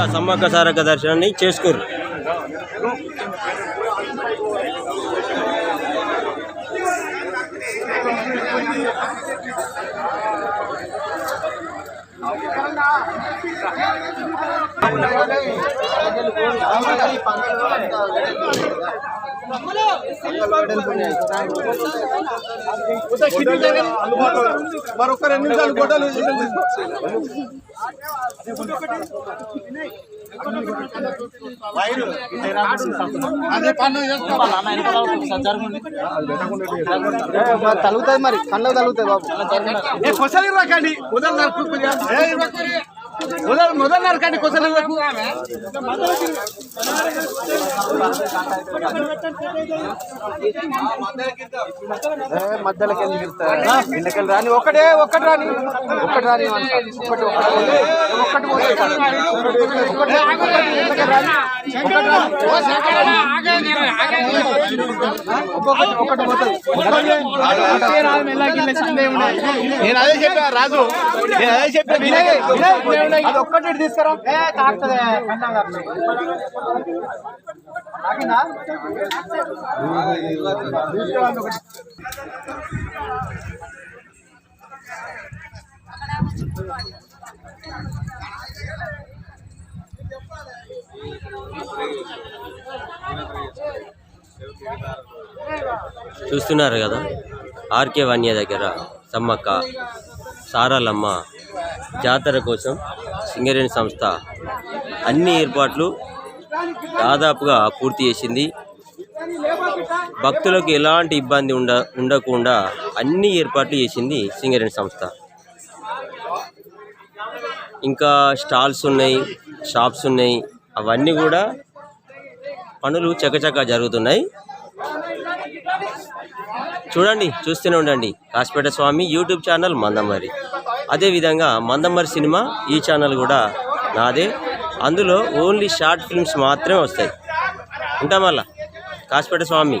ఆ సమ్మక్క సారక్క దర్శనాన్ని చేసుకోరు మరొక రెండు నిమిషాలు గొడవలు తలుగుతుంది మరి కళ్ళకు తలుగుతుంది బాబు రాకండి నరకు మొదలు మొదలు నరకండి కొసలి రకు మధ్యలోకి ఎందుకు ఇస్తారు ఇంటికి రాని ఒకటే ఒక్కటి రాని. ఒక్కటి రాని అంట. ఒక్కటి. ఒక్కొక్కటి ఒక్కటి పోతుంది నేను అదే చెప్పా రాజు. నేను అదే చెప్పా అది ఒక్కటి తీసుకురా? చూస్తున్నారు కదా ఆర్కే వన్య దగ్గర సమ్మక్క సారాలమ్మ జాతర కోసం సింగరేణి సంస్థ అన్ని ఏర్పాట్లు దాదాపుగా పూర్తి చేసింది. భక్తులకు ఎలాంటి ఇబ్బంది ఉండ ఉండకుండా అన్ని ఏర్పాట్లు చేసింది సింగరేణి సంస్థ. ఇంకా స్టాల్స్ ఉన్నాయి షాప్స్ ఉన్నాయి అవన్నీ కూడా పనులు చకచకా జరుగుతున్నాయి. చూడండి చూస్తూనే ఉండండి. కాసిపేట స్వామి యూట్యూబ్ ఛానల్ మందమరి అదేవిధంగా మందమరి సినిమా ఈ ఛానల్ కూడా నాదే. అందులో ఓన్లీ షార్ట్ ఫిల్మ్స్ మాత్రమే వస్తాయి. ఉంటాం మళ్ళా? కాసిపేట స్వామి.